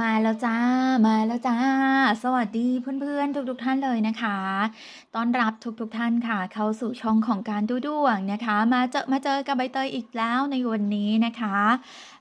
มาแล้วจ้า มาแล้วจ้า สวัสดีเพื่อนๆ ทุกๆท่านเลยนะคะ ต้อนรับทุกๆท่านค่ะ เข้าสู่ช่องของการดูดวงนะคะ มาเจอมาเจอกับใบเตยอีกแล้วในวันนี้นะคะ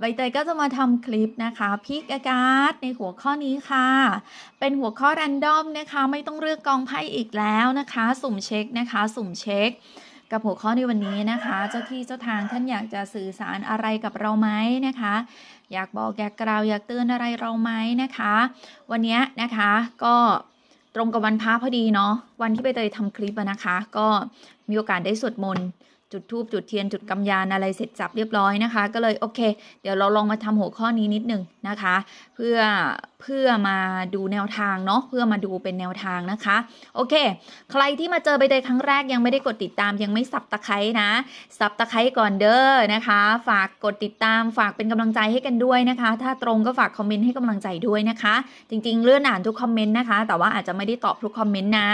ใบเตยก็จะมาทำคลิปนะคะพิกอากาศในหัวข้อนี้ค่ะ เป็นหัวข้อแรนดอมนะคะ ไม่ต้องเลือกกองไพ่อีกแล้วนะคะ สุ่มเช็คนะคะ สุ่มเช็ค กับหัวข้อในวันนี้นะคะ เจ้าที่เจ้าทางท่านอยากจะสื่อสารอะไรกับเราไหมนะคะ อยากบอกอยากกล่าวอยากเตือนอะไรเราไหมนะคะ วันนี้นะคะก็ตรงกับวันพระพอดีเนาะวันที่ไปเตยทำคลิปนะคะ ก็มีโอกาสได้สวดมนต์จุดธูปจุดเทียนจุดกำยานอะไรเสร็จจับเรียบร้อยนะคะ ก็เลยโอเค เดี๋ยวเราลองมาทำหัวข้อนี้นิดหนึ่งนะคะ เพื่อ เพื่อมาดูแนวทางเนาะเพื่อมาดูเป็นแนวทางนะคะ โอเค ใครที่มาเจอใบเตยครั้งแรกยังไม่ได้กดติดตามยังไม่สับตะไคร้นะ สับตะไคร้ก่อนเด้อนะคะ ฝากกดติดตามฝากเป็นกำลังใจให้กันด้วยนะคะ ถ้าตรงก็ฝากคอมเมนต์ให้กำลังใจด้วยนะคะ จริง ๆ เลื่อนอ่านทุกคอมเมนต์นะคะ แต่ว่าอาจจะไม่ได้ตอบทุกคอมเมนต์นะ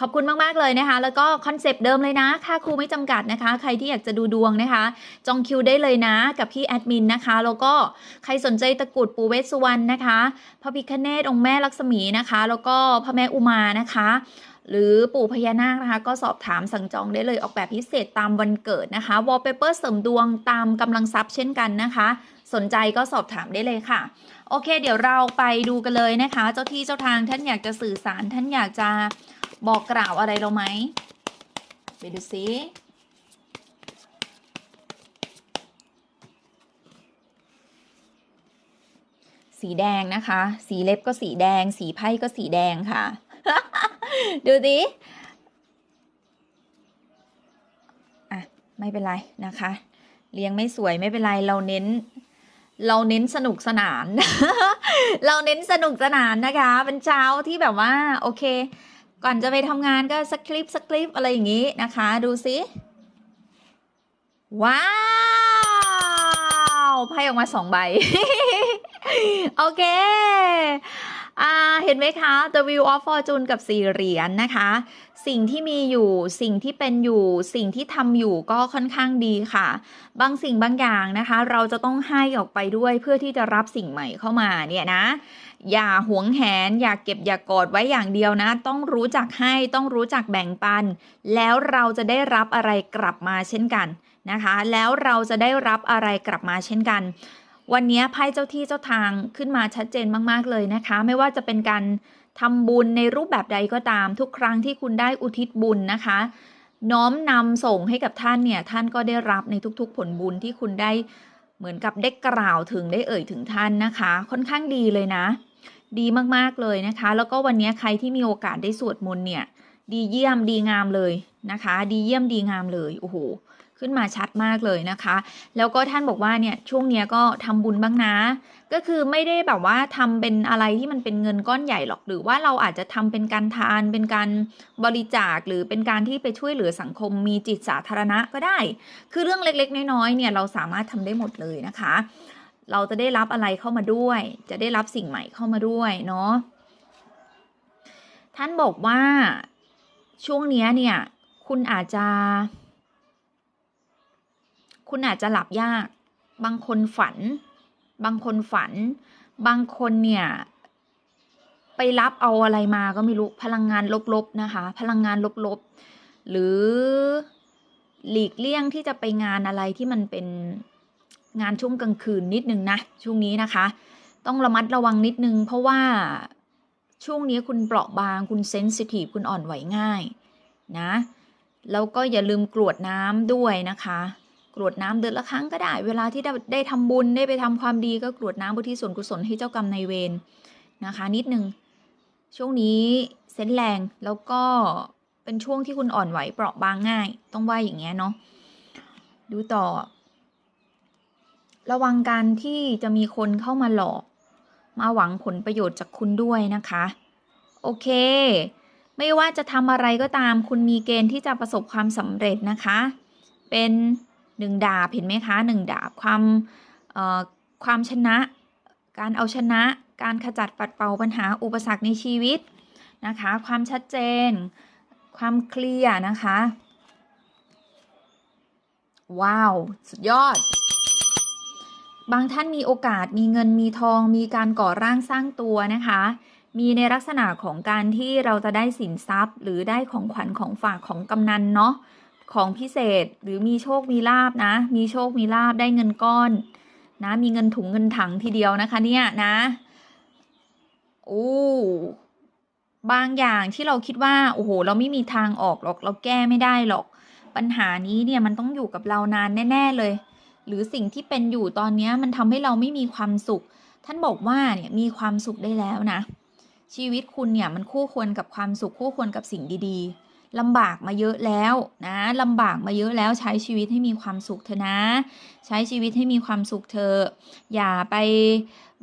ขอบคุณมากๆเลยนะคะ แล้วก็คอนเซปต์เดิมเลยนะ ค่าครูไม่จำกัดนะคะ ใครที่อยากจะดูดวงนะคะ จองคิวได้เลยนะ กับพี่แอดมินนะคะ แล้วก็ใครสนใจตะกุดปูเวสสุวรรณนะคะพระพิคเนตองค์แม่ลักษมีนะคะ แล้วก็พระแม่อุมานะคะ หรือปู่พญานาคนะคะ ก็สอบถามสั่งจองได้เลยออกแบบพิเศษตามวันเกิดนะคะวอลเปเปอร์เสริมดวงตามกำลังทรัพย์เช่นกันนะคะ สนใจก็สอบถามได้เลยค่ะ โอเค เดี๋ยวเราไปดูกันเลยนะคะ เจ้าที่เจ้าทางท่านอยากจะสื่อสารท่านอยากจะบอกกล่าวอะไรเราไหมไปดูซิ สีแดงนะคะ สีเล็บก็สีแดง สีไพ่ก็สีแดงค่ะ ดูดิอะไม่เป็นไรนะคะ เลี้ยงไม่สวยไม่เป็นไรเราเน้น เราเน้นสนุกสนาน เราเน้นสนุกสนานนะคะเป็นเช้าที่แบบว่า โอเค ก่อนจะไปทำงานก็สคริปต์สคริปต์อะไรอย่างนี้นะคะ ดูสิว้าวไพ่ออกมาสองใบ โอเค อ่า เห็นไหมคะ The Wheel of Fortune กับสี่เหรียญนะคะ สิ่งที่มีอยู่ สิ่งที่เป็นอยู่ สิ่งที่ทำอยู่ก็ค่อนข้างดีค่ะ บางสิ่งบางอย่างนะคะ เราจะต้องให้ออกไปด้วยเพื่อที่จะรับสิ่งใหม่เข้ามาเนี่ยนะ อย่าหวงแหน อย่าเก็บอย่ากอดไว้อย่างเดียวนะ ต้องรู้จักให้ ต้องรู้จักแบ่งปัน แล้วเราจะได้รับอะไรกลับมาเช่นกันนะคะ แล้วเราจะได้รับอะไรกลับมาเช่นกัน วันนี้ไพ่เจ้าที่เจ้าทางขึ้นมาชัดเจนมาก ๆ เลยนะคะ ไม่ว่าจะเป็นการทำบุญในรูปแบบใดก็ตาม ทุกครั้งที่คุณได้อุทิศบุญนะคะ น้อมนำส่งให้กับท่านเนี่ย ท่านก็ได้รับในทุกๆ ผลบุญที่คุณได้เหมือนกับได้กล่าวถึงได้เอ่ยถึงท่านนะคะ ค่อนข้างดีเลยนะ ดีมากๆเลยนะคะ แล้วก็วันนี้ใครที่มีโอกาสได้สวดมนต์เนี่ย ดีเยี่ยมดีงามเลยนะคะ ดีเยี่ยมดีงามเลยโอ้โห ขึ้นมาชัดมากเลยนะคะ แล้วก็ท่านบอกว่าเนี่ยช่วงเนี้ยก็ทำบุญบ้างนะ ก็คือไม่ได้แบบว่าทำเป็นอะไรที่มันเป็นเงินก้อนใหญ่หรอก หรือว่าเราอาจจะทำเป็นการทาน เป็นการบริจาค หรือเป็นการที่ไปช่วยเหลือสังคม มีจิตสาธารณะก็ได้ คือเรื่องเล็กๆ น้อยๆ เนี่ยเราสามารถทำได้หมดเลยนะคะ เราจะได้รับอะไรเข้ามาด้วย จะได้รับสิ่งใหม่เข้ามาด้วยเนาะ ท่านบอกว่าช่วงเนี้ยเนี่ยคุณอาจจะ คุณอาจจะหลับยาก บางคนฝัน บางคนฝัน บางคนเนี่ย ไปรับเอาอะไรมาก็ไม่รู้พลังงานลบๆนะคะ พลังงานลบๆ หรือหลีกเลี่ยงที่จะไปงานอะไรที่มันเป็นงานช่วงกลางคืนนิดนึงนะ ช่วงนี้นะคะ ต้องระมัดระวังนิดนึง เพราะว่าช่วงนี้คุณเปราะบางคุณเซนซิทีฟคุณอ่อนไหวง่ายนะ แล้วก็อย่าลืมกรวดน้ำด้วยนะคะ กรวดน้ำเดือนละครั้งก็ได้ เวลาที่ได้ได้ทำบุญได้ไปทำความดีก็กรวดน้ำบุที่ส่วนกุศลให้เจ้ากรรมนายเวรนะคะ นิดนึงช่วงนี้เส้นแรงแล้วก็เป็นช่วงที่คุณอ่อนไหวเปราะบางง่าย ต้องว่าอย่างเงี้ยเนาะดูต่อ ระวังการที่จะมีคนเข้ามาหลอก มาหวังผลประโยชน์จากคุณด้วยนะคะ โอเค ไม่ว่าจะทำอะไรก็ตาม คุณมีเกณฑ์ที่จะประสบความสำเร็จนะคะ เป็น หนึ่งดาบเห็นไหมคะหนึ่งดาบความความชนะ การเอาชนะ การขจัดปัดเป่าปัญหาอุปสรรคในชีวิตนะคะ ความชัดเจน ความเคลียร์นะคะ ว้าว สุดยอด บางท่านมีโอกาสมีเงินมีทอง มีการก่อร่างสร้างตัวนะคะ มีในลักษณะของการที่เราจะได้สินทรัพย์ หรือได้ของขวัญของฝากของกำนันเนาะ ของพิเศษหรือมีโชคมีลาบนะ มีโชคมีลาบได้เงินก้อนนะ มีเงินถุงเงินถังทีเดียวนะคะ เนี่ยนะโอ้บางอย่างที่เราคิดว่าโอ้โห เราไม่มีทางออกหรอก เราแก้ไม่ได้หรอก ปัญหานี้เนี่ยมันต้องอยู่กับเรานานแน่ ๆเลย หรือสิ่งที่เป็นอยู่ตอนนี้มันทำให้เราไม่มีความสุข ท่านบอกว่าเนี่ยมีความสุขได้แล้วนะ ชีวิตคุณเนี่ยมันคู่ควรกับความสุขคู่ควรกับสิ่งดีๆ ลำบากมาเยอะแล้วนะลำบากมาเยอะแล้วใช้ชีวิตให้มีความสุขเถอะนะ ใช้ชีวิตให้มีความสุขเถอะอย่าไป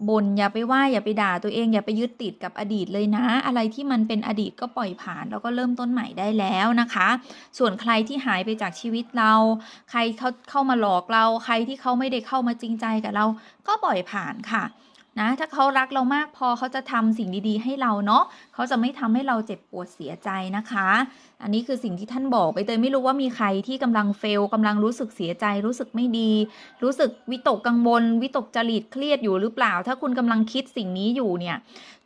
บ่นอย่าไปว่าอย่าไปด่าตัวเอง อย่าไปยึดติดกับอดีตเลยนะ อะไรที่มันเป็นอดีตก็ปล่อยผ่านแล้วก็เริ่มต้นใหม่ได้แล้วนะคะ ส่วนใครที่หายไปจากชีวิตเรา ใครเขาเข้ามาหลอกเรา ใครที่เขาไม่ได้เข้ามาจริงใจกับเรา ก็ปล่อยผ่านค่ะ นะ ถ้าเขารักเรามากพอเขาจะทำสิ่งดีๆ ให้เราเนาะเขาจะไม่ทำให้เราเจ็บปวดเสียใจนะคะ อันนี้คือสิ่งที่ท่านบอกไปเตยไม่รู้ว่ามีใครที่กำลังเฟลกำลังรู้สึกเสียใจ รู้สึกไม่ดี รู้สึกวิตกกังวล วิตกจริตเครียดอยู่หรือเปล่า ถ้าคุณกำลังคิดสิ่งนี้อยู่เนี่ย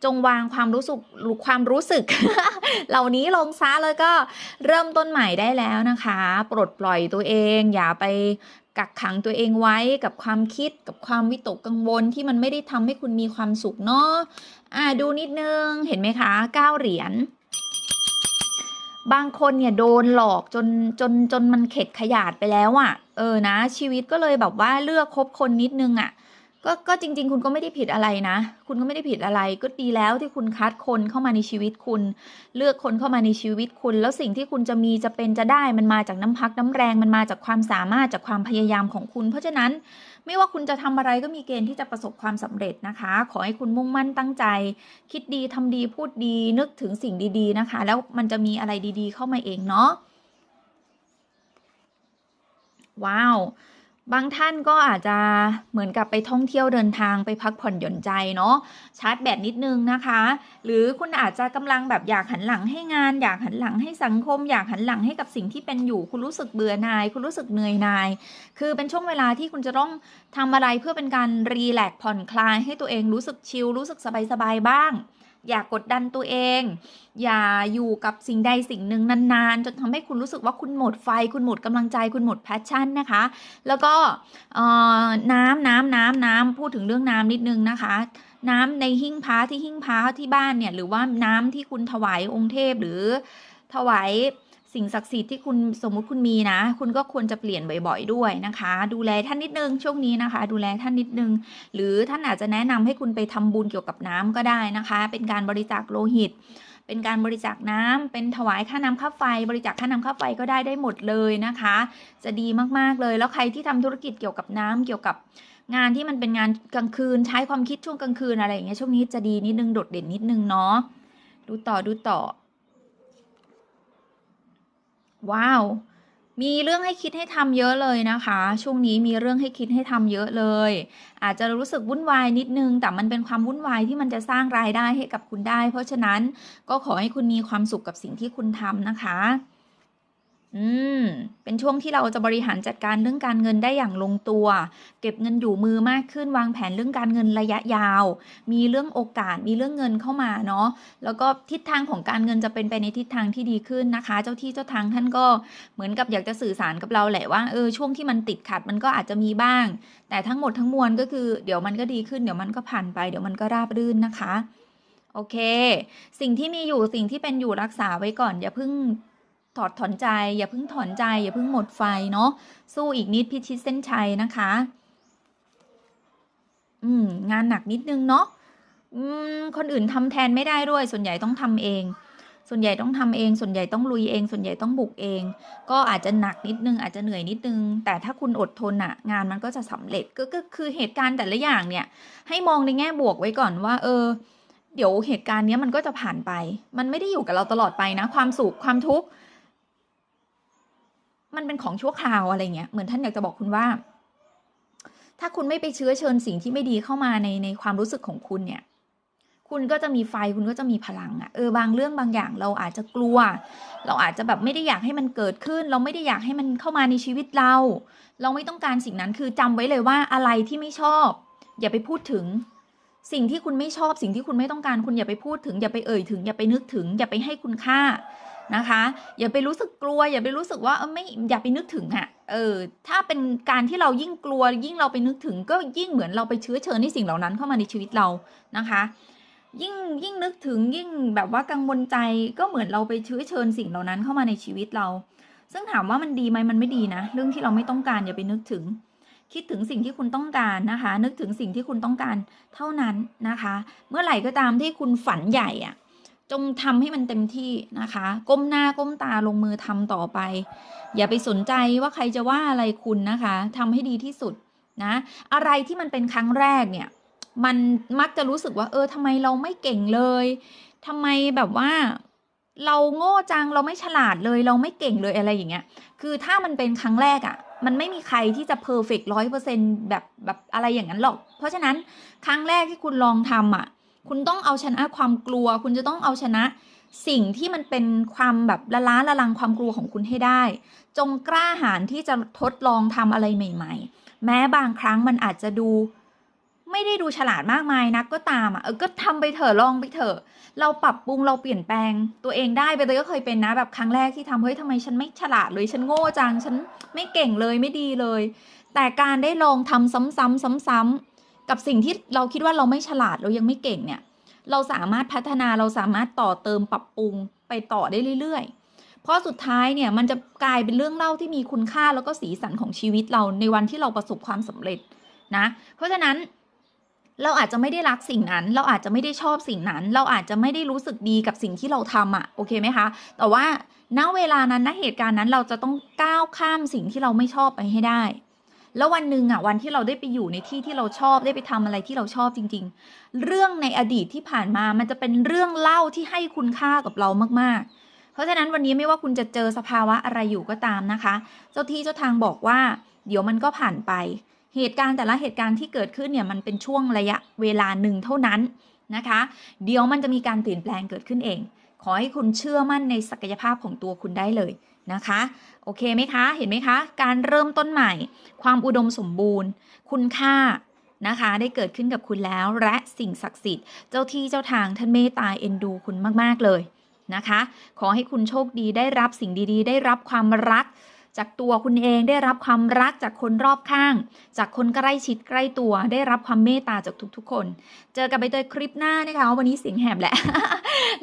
จงวางความรู้สึกความรู้สึก เหล่านี้ลงซะแล้วก็เริ่มต้นใหม่ได้แล้วนะคะ ปลดปล่อยตัวเอง อย่าไป กักขังตัวเองไว้กับความคิดกับความวิตกกังวลที่มันไม่ได้ทำให้คุณมีความสุขเนาะอ่าดูนิดนึงเห็นไหมคะเก้าเหรียญบางคนเนี่ยโดนหลอกจนจนจนมันเข็ดขยาดไปแล้วอะ่ะ เออนะ ชีวิตก็เลยแบบว่าเลือกคบคนนิดนึงอะ่ะ ก็ก็จริง ๆ คุณก็ไม่ได้ผิดอะไรนะ คุณก็ไม่ได้ผิดอะไร ก็ดีแล้วที่คุณคัดคนเข้ามาในชีวิตคุณ เลือกคนเข้ามาในชีวิตคุณ แล้วสิ่งที่คุณจะมีจะเป็นจะได้มันมาจากน้ำพักน้ำแรงมันมาจากความสามารถจากความพยายามของคุณ เพราะฉะนั้นไม่ว่าคุณจะทำอะไรก็มีเกณฑ์ที่จะประสบความสำเร็จนะคะ ขอให้คุณมุ่งมั่นตั้งใจ คิดดีทำดีพูดดีนึกถึงสิ่งดี ๆนะคะ แล้วมันจะมีอะไรดี ๆ เข้ามาเองเนาะว้าว บางท่านก็อาจจะเหมือนกับไปท่องเที่ยวเดินทางไปพักผ่อนหย่อนใจเนาะชาร์จแบตนิดนึงนะคะ หรือคุณอาจจะกำลังแบบอยากหันหลังให้งาน อยากหันหลังให้สังคม อยากหันหลังให้กับสิ่งที่เป็นอยู่ คุณรู้สึกเบื่อหน่าย คุณรู้สึกเหนื่อยหน่าย คือเป็นช่วงเวลาที่คุณจะต้องทำอะไรเพื่อเป็นการรีแลกซ์ผ่อนคลายให้ตัวเองรู้สึกชิลรู้สึกสบายๆบ้าง อย่ากกดดันตัวเอง อย่าอยู่กับสิ่งใดสิ่งหนึ่งนานๆ จนทำให้คุณรู้สึกว่าคุณหมดไฟ คุณหมดกำลังใจ คุณหมดแพชชั่นนะคะ แล้วก็น้ำน้ำน้ำน้ำพูดถึงเรื่องน้ำนิดนึงนะคะน้ำในหิ้งพระที่หิ้งพระที่บ้านเนี่ยหรือว่าน้ำที่คุณถวายองค์เทพหรือถวาย สิ่งศักดิ์สิทธิ์ที่คุณสมมุติคุณมีนะ คุณก็ควรจะเปลี่ยนบ่อยๆด้วยนะคะ ดูแลท่านนิดนึงช่วงนี้นะคะ ดูแลท่านนิดนึง หรือท่านอาจจะแนะนำให้คุณไปทำบุญเกี่ยวกับน้ำก็ได้นะคะ เป็นการบริจาคโลหิต เป็นการบริจาคน้ำเป็นถวายค่าน้ำค่าไฟ บริจาคค่าน้ำค่าไฟก็ได้ได้หมดเลยนะคะ จะดีมากๆเลยแล้วใครที่ทำธุรกิจเกี่ยวกับน้ำเกี่ยวกับงานที่มันเป็นงานกลางคืนใช้ความคิดช่วงกลางคืนอะไรอย่างเงี้ยช่วงนี้จะดีนิดนึงโดดเด่นนิดนึงเนาะดูต่อดูต่อ ว้าว มีเรื่องให้คิดให้ทำเยอะเลยนะคะ ช่วงนี้มีเรื่องให้คิดให้ทำเยอะเลย อาจจะรู้สึกวุ่นวายนิดนึง แต่มันเป็นความวุ่นวายที่มันจะสร้างรายได้ให้กับคุณได้ เพราะฉะนั้นก็ขอให้คุณมีความสุขกับสิ่งที่คุณทำนะคะ อืม เป็นช่วงที่เราจะบริหารจัดการเรื่องการเงินได้อย่างลงตัว เก็บเงินอยู่มือมากขึ้นวางแผนเรื่องการเงินระยะยาว มีเรื่องโอกาสมีเรื่องเงินเข้ามาเนาะแล้วก็ทิศทางของการเงินจะเป็นไปในทิศทางที่ดีขึ้นนะคะ เจ้าที่เจ้าทางท่านก็เหมือนกับอยากจะสื่อสารกับเราแหละว่าเออช่วงที่มันติดขัดมันก็อาจจะมีบ้าง แต่ทั้งหมดทั้งมวลก็คือเดี๋ยวมันก็ดีขึ้นเดี๋ยวมันก็ผ่านไปเดี๋ยวมันก็ราบรื่นนะคะโอเค สิ่งที่มีอยู่สิ่งที่เป็นอยู่รักษาไว้ก่อน อย่าเพิ่ง ถอดถอนใจ อย่าเพิ่งถอนใจ อย่าเพิ่งหมดไฟเนาะสู้อีกนิดพิชิตเส้นชัยนะคะ อืม งานหนักนิดนึงเนาะอืม คนอื่นทำแทนไม่ได้ด้วย ส่วนใหญ่ต้องทำเอง ส่วนใหญ่ต้องทำเอง ส่วนใหญ่ต้องลุยเอง ส่วนใหญ่ต้องบุกเอง ก็อาจจะหนักนิดนึง อาจจะเหนื่อยนิดนึง แต่ถ้าคุณอดทนอะงานมันก็จะสำเร็จก็ก็คือเหตุการณ์แต่ละอย่างเนี่ย ให้มองในแง่บวกไว้ก่อนว่า เออเดี๋ยวเหตุการณ์เนี้ยมันก็จะผ่านไป มันไม่ได้อยู่กับเราตลอดไปนะ ความสุขความทุกข์ มันเป็นของชั่วคราวอะไรเงี้ยเหมือนท่านอยากจะบอกคุณว่า ถ้าคุณไม่ไปเชื้อเชิญสิ่งที่ไม่ดีเข้ามาในในความรู้สึกของคุณเนี่ย คุณก็จะมีไฟคุณก็จะมีพลังอะเออบางเรื่องบางอย่างเราอาจจะกลัว เราอาจจะแบบไม่ได้อยากให้มันเกิดขึ้น เราไม่ได้อยากให้มันเข้ามาในชีวิตเรา เราไม่ต้องการสิ่งนั้นคือจำไว้เลยว่าอะไรที่ไม่ชอบ อย่าไปพูดถึงสิ่งที่คุณไม่ชอบ สิ่งที่คุณไม่ต้องการคุณอย่าไปพูดถึง อย่าไปเอ่ยถึง อย่าไปนึกถึง อย่าไปให้คุณค่า นะคะ อย่าไปรู้สึกกลัว อย่าไปรู้สึกว่าเออไม่อย่าไปนึกถึงอะเออถ้าเป็นการที่เรายิ่งกลัว ยิ่งเราไปนึกถึง ก็ยิ่งเหมือนเราไปเชื้อเชิญให้สิ่งเหล่านั้นเข้ามาในชีวิตเรานะคะ ยิ่งยิ่งนึกถึงยิ่งแบบว่ากังวลใจก็เหมือนเราไปเชื้อเชิญสิ่งเหล่านั้นเข้ามาในชีวิตเรา ซึ่งถามว่ามันดีไหมมันไม่ดีนะ เรื่องที่เราไม่ต้องการอย่าไปนึกถึงคิดถึงสิ่งที่คุณต้องการนะคะ นึกถึงสิ่งที่คุณต้องการเท่านั้นนะคะ เมื่อไหร่ก็ตามที่คุณฝันใหญ่อะ จงทำให้มันเต็มที่นะคะ ก้มหน้าก้มตาลงมือทำต่อไป อย่าไปสนใจว่าใครจะว่าอะไรคุณนะคะทำให้ดีที่สุดนะ อะไรที่มันเป็นครั้งแรกเนี่ย มันมักจะรู้สึกว่า เออทำไมเราไม่เก่งเลยทำไมแบบว่า เราโง่จังเราไม่ฉลาดเลย เราไม่เก่งเลยอะไรอย่างเงี้ย คือถ้ามันเป็นครั้งแรกอะ่ะ มันไม่มีใครที่จะเพอร์เฟกต์ร้อยเปอร์เซ็นแบบแบบอะไรอย่างนั้นหรอก เพราะฉะนั้นครั้งแรกที่คุณลองทำอะ คุณต้องเอาชนะความกลัว คุณจะต้องเอาชนะสิ่งที่มันเป็นความแบบละล้าละลังความกลัวของคุณให้ได้ จงกล้าหาญที่จะทดลองทำอะไรใหม่ ๆ แม้บางครั้งมันอาจจะดู ไม่ได้ดูฉลาดมากมายนักก็ตามอะเออก็ทำไปเถอะลองไปเถอะ เราปรับปรุงเราเปลี่ยนแปลง ตัวเองได้ไปเลยก็เคยเป็นนะแบบครั้งแรกที่ทำเฮ้ยทำไมฉันไม่ฉลาดเลยฉันโง่จังฉันไม่เก่งเลยไม่ดีเลย แต่การได้ลองทำซ้ำๆซ้ำๆ กับสิ่งที่เราคิดว่าเราไม่ฉลาดเรายังไม่เก่งเนี่ย เราสามารถพัฒนาเราสามารถต่อเติมปรับปรุงไปต่อได้เรื่อย ๆ เพราะสุดท้ายเนี่ยมันจะกลายเป็นเรื่องเล่าที่มีคุณค่าแล้วก็สีสันของชีวิตเราในวันที่เราประสบความสำเร็จนะ เพราะฉะนั้นเราอาจจะไม่ได้รักสิ่งนั้น เราอาจจะไม่ได้ชอบสิ่งนั้น เราอาจจะไม่ได้รู้สึกดีกับสิ่งที่เราทำอะ่ะ โอเคไหมคะ แต่ว่าณเวลานั้นณเหตุการณ์นั้นเราจะต้องก้าวข้ามสิ่งที่เราไม่ชอบไปให้ได้ แล้ววันหนึ่งอะวันที่เราได้ไปอยู่ในที่ที่เราชอบได้ไปทำอะไรที่เราชอบจริง ๆ เรื่องในอดีตที่ผ่านมามันจะเป็นเรื่องเล่าที่ให้คุณค่ากับเรามากๆ เพราะฉะนั้นวันนี้ไม่ว่าคุณจะเจอสภาวะอะไรอยู่ก็ตามนะคะ เจ้าที่เจ้าทางบอกว่า เดี๋ยวมันก็ผ่านไป เหตุการณ์แต่ละเหตุการณ์ที่เกิดขึ้นเนี่ยมันเป็นช่วงระยะเวลาหนึ่งเท่านั้นนะคะ เดี๋ยวมันจะมีการเปลี่ยนแปลงเกิดขึ้นเอง ขอให้คุณเชื่อมั่นในศักยภาพของตัวคุณได้เลย นะคะ โอเคไหมคะ เห็นไหมคะ การเริ่มต้นใหม่ ความอุดมสมบูรณ์ คุณค่านะคะ ได้เกิดขึ้นกับคุณแล้ว และสิ่งศักดิ์สิทธิ์ เจ้าที่เจ้าทางท่านเมตตาเอ็นดูคุณมาก ๆ เลยนะคะ ขอให้คุณโชคดีได้รับสิ่งดีๆ ได้รับความรัก จากตัวคุณเองได้รับความรักจากคนรอบข้าง จากคนใกล้ชิดใกล้ตัว ได้รับความเมตตาจากทุกๆ คน เจอกันไปเตยคลิปหน้านะคะ วันนี้เสียงแหบแหละ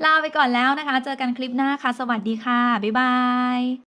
ลาไปก่อนแล้วนะคะ เจอกันคลิปหน้าค่ะ สวัสดีค่ะ บ๊ายบาย